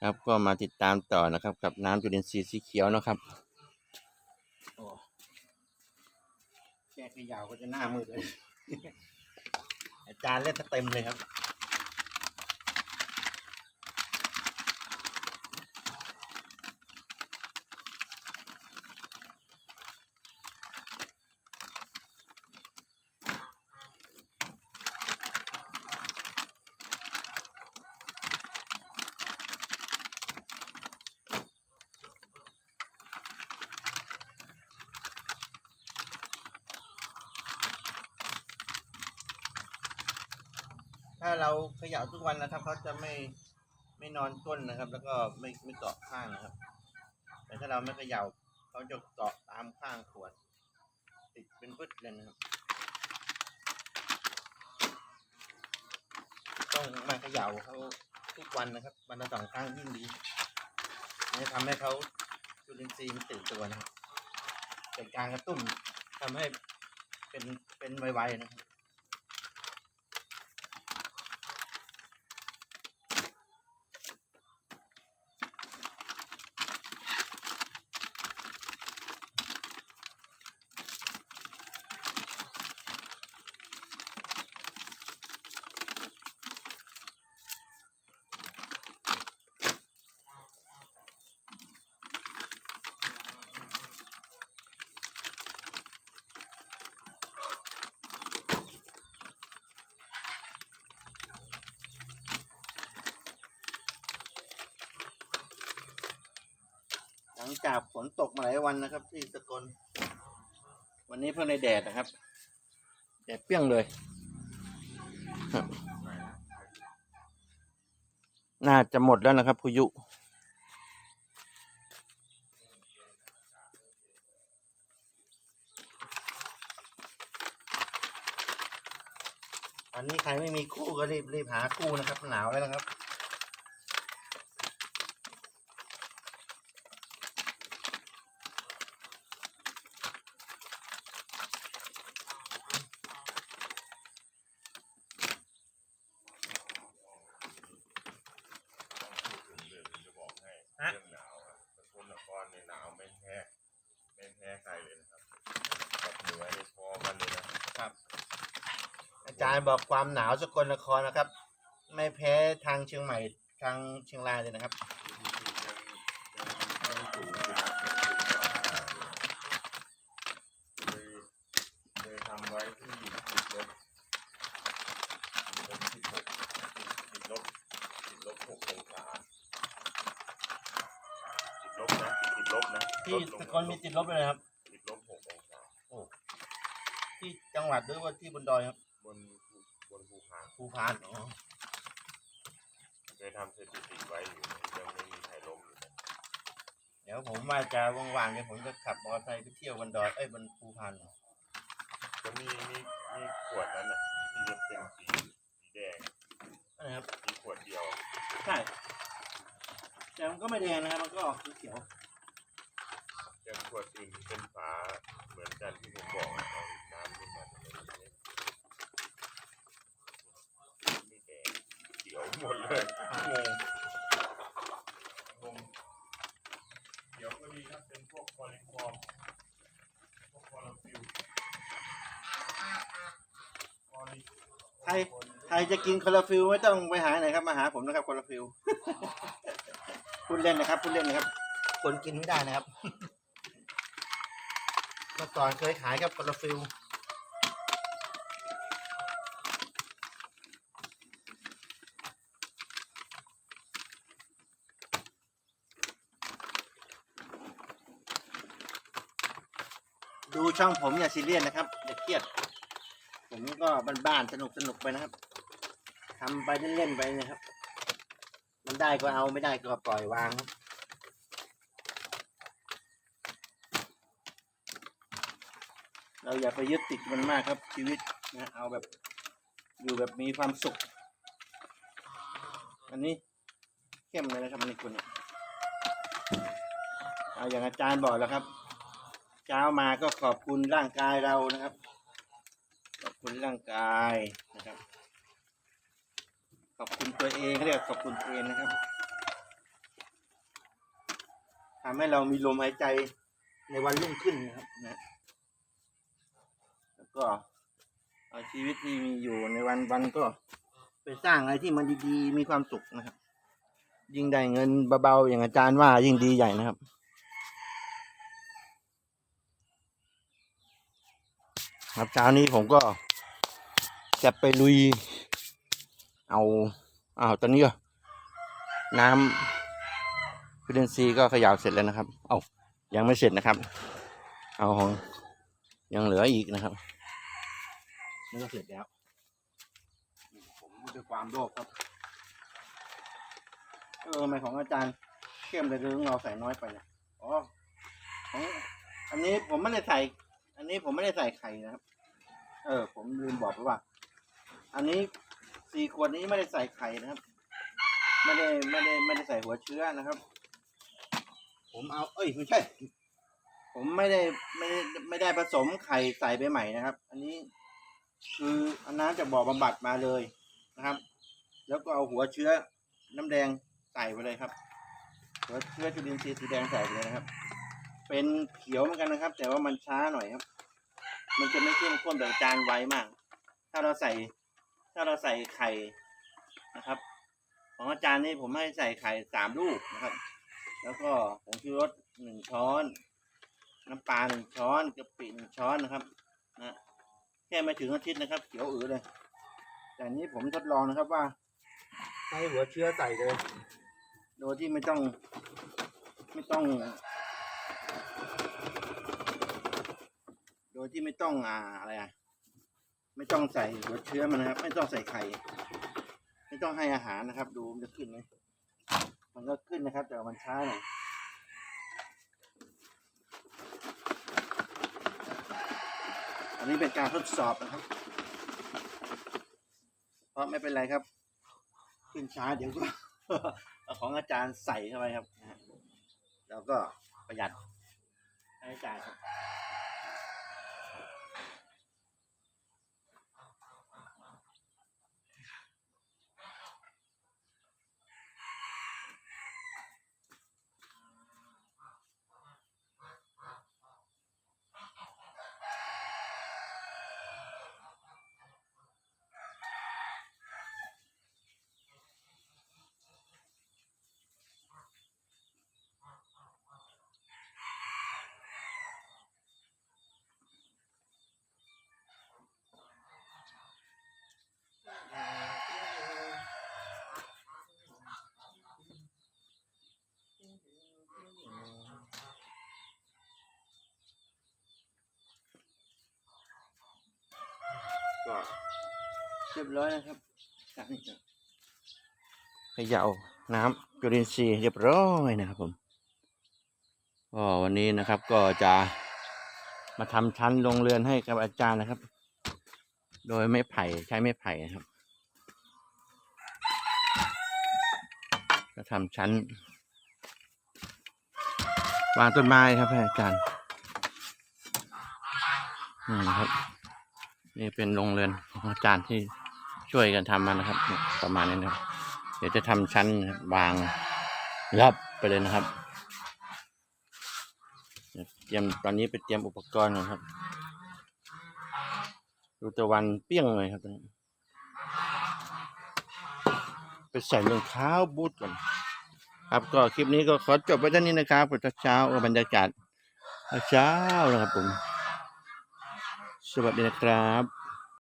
ครับก็มาติดตามต่อนะครับ กับน้ำจุลินทรีย์สีเขียวนะครับโอ้แค่ขยาวก็จะหน้ามืดเลย อาจารย์เล่นซะเต็มเลยครับ ถ้าเราเขย่าทุกวันนะครับเขาจะไม่ไม่นอนก้นนะครับ แล้วก็ไม่ไม่เกาะข้างนะครับ แต่ถ้าเราไม่เขย่าเขาจะเกาะตามข้างขวด ติดเป็นพืชเลยนะครับ ต้องมาเขย่าเขาทุกวันนะครับวันละสองครั้งยิ่งดีจะทำให้เขาจุลินทรีย์มันตื่นตัวนะครับเป็นการกระตุ้นทำให้เป็นเป็นไวๆนะครับ ลังจากฝนตกมาหลายวันนะครับ ที่สกลวันนี้เพิ่งในแดดนะครับ แดดเปรี้ยงเลย น่าจะหมดแล้วนะครับพายุ อันนี้ใครไม่มีคู่ก็รีบรีบหาคู่นะครับ หนาวแล้วนะครับ จะบอกให้ ฮะ เรื่องหนาวอะสกลนครในยหนาวไม่แพ้ไม่แพ้ใครเลยนะครับกับเหนือในพอกันเลยนะครับ อาจารย์บอกความหนาวสกลนครนะครับ ไม่แพ้ทางเชียงใหม่ทางเชียงรายเลยนะครับ ยังยังสูงอยู่ครับยังสูงกว่าเลยเลยทำไว้ที่ติดลบลบติดลบติดลบติดลบหกองศาติดลบนะติ ดลบนะที่ลดงสกลมีติดลบเลยนะครับ ติดลบหกองศาที่จังหวัดหรือว่าที่บนดอยครับบนภูบนภูผาภูพานอ๋อเคยทำสถิติไว้อยู่ยังไม่มีใครล้มอยู่นะเดี๋ยวผมว่าจะว่างๆเดี๋ยวผมจะขับมอเตอร์ไซค์ไปเที่ยวบนดอยเอ้ยบนภูพานจะมีมีมีขวดนั้นอะที่จะเป็นสีสีแดงนะครับมีขวดเดียว ใช่แต่มันก็ไม่แดงนะครับมันก็ออกสีเขียว แต่ขวดอื่นเป็นฝาเหมือนกันที่ผมบอกอะเอาน้ำนี่มันไม่แดงเขียวหมดเลยงงงงเขียวก็ดีครับเป็นพวกคอลิฟอร์มพวกคอลฟิลคอลิใครใครจะกินคอลลาฟิลไม่ต้องไปหาไหนครับมาหาผมนะครับคอลลาฟิล พูดเล่นนะครับพูดเล่นนะครับ คนกินไม่ได้นะครับ เมื่อก่อนเคยขายครับคอลลฟิลดูช่องผมอย่าซีเรียสนะครับอย่าเครียด ผมก็บ้านๆสนุกสนุกไปนะครับทำไปเล่นๆไปนะครับ มันได้ก็เอาไม่ได้ก็ปล่อยวางครับ เราอย่าไปยึดติดมันมากครับชีวิตนะเอาแบบอยู่แบบมีความสุข อันนี้เข้มเลยนะครับนนี้คุณเนี่ยเอาอย่างอาจารย์บอกแล้วครับ เช้ามาก็ขอบคุณร่างกายเรานะครับ ขอบคุณร่างกายนะครับ ขอบคุณตัวเองเรียกขอบคุณตัวเองนะครับทำให้เรามีลมหายใจในวันรุ่งขึ้นนะครับนะ ก็เอาชีวิตที่มีอยู่ในวันวันก็ ไปสร้างอะไรที่มันดีๆมีความสุขนะครับ ยิ่งได้เงินเบาๆอย่างอาจารย์ว่ายิ่งดีใหญ่นะครับครับเช้านี้ผมก็จะไปลุย เอาอ้าวตอนนี้ก็น้ำพิเดนซีก็ขย่าเสร็จแล้วนะครับ เอายังไม่เสร็จนะครับ เอาของยังเหลืออีกนะครับ นี่ก็เสร็จแล้ว ผมด้วยความโลภครับ เออทำไมของอาจารย์เข้มเลยหรือเราใส่น้อยไปเนี่ยอ๋อของอันนี้ผมไม่ได้ใส่ อันนี้ผมไม่ได้ใส่ไข่นะครับ เออ ผมลืมบอกไปว่า อันนี้สี่ขวดนี้ไม่ได้ใส่ไข่นะครับ ไม่ได้ไม่ได้ไม่ได้ใส่หัวเชื้อนะครับ ผมเอา เอ้ยไม่ใช่ ผมไม่ได้ไม่ได้ไม่ได้ผสมไข่ใส่ไปใหม่นะครับ อันนี้ คือเอาน้ำจากบ่อบำบัดมาเลยนะครับ แล้วก็เอาหัวเชื้อน้ำแดงใส่ไปเลยครับ หัวเชื้อจุลินทรีย์สีแดงใส่ไปเลยนะครับ เป็นเขียวเหมือนกันนะครับ แต่ว่ามันช้าหน่อยครับ มันจะไม่เข้มข้นแบบจานไวมาก ถ้าเราใส่ ถ้าเราใส่ไข่นะครับ ของอาจารย์นี่ผมให้ใส่ไข่สามลูกนะครับ แล้วก็ผงชูรสหนึ่งช้อน น้ำปลาหนึ่งช้อนกะปิหนึ่งช้อนนะครับ นะ แค่ไม่ถึงอาทิตย์นะครับเขียวอือเลย แต่อันนี้ผมทดลองนะครับว่าให้หัวเชื้อใส่เลย โดยที่ไม่ต้อง ไม่ต้อง โดยที่ไม่ต้องอ่าอะไรอะไม่ต้องใส่หัวเชื้อมันนะครับ ไม่ต้องใส่ไข่ไม่ต้องให้อาหารนะครับ ดูมันจะขึ้นไหมมันก็ขึ้นนะครับ แต่ว่ามันช้าหน่อย นนี้เป็นการทดสอบนะครับ เพราะไม่เป็นไรครับ ขึ้นช้าเดี๋ยวก็ของอาจารย์ใส่เข้าไปครับ แล้วก็ประหยัดค่าใช้จ่ายครับ เรียบร้อยนะครับการขยาน้ำจุลินทรีย์เรียบร้อยนะครับผมก็วันนี้นะครับก็จะมาทำชั้นโรงเรือนให้กับอาจารย์นะครับ โดยไม่ไผ่ใช้ไม่ไผ่นะครับก็ทำชั้น วางต้นไม้ครับอาจารย์นี่ครับ นี่เป็นโรงเรือนของอาจารย์ที่ ช่วยกันทำมานะครับ ประมาณนี้นะครับ เดี๋ยวจะทำชั้นวางรับไปเลยนะครับเตรียมตอนนี้ไปเตรียมอุปกรณ์ก่อนครับ ดูตะวันเปี้ยงเลยครับตอนนี้ไปใส่รองเท้าบูทก่อนครับก็คลิปนี้ก็ขอจบไว้เท่านี้นะครับเช้าบรรยากาศเช้านะครับผม สวัสดีนะครับ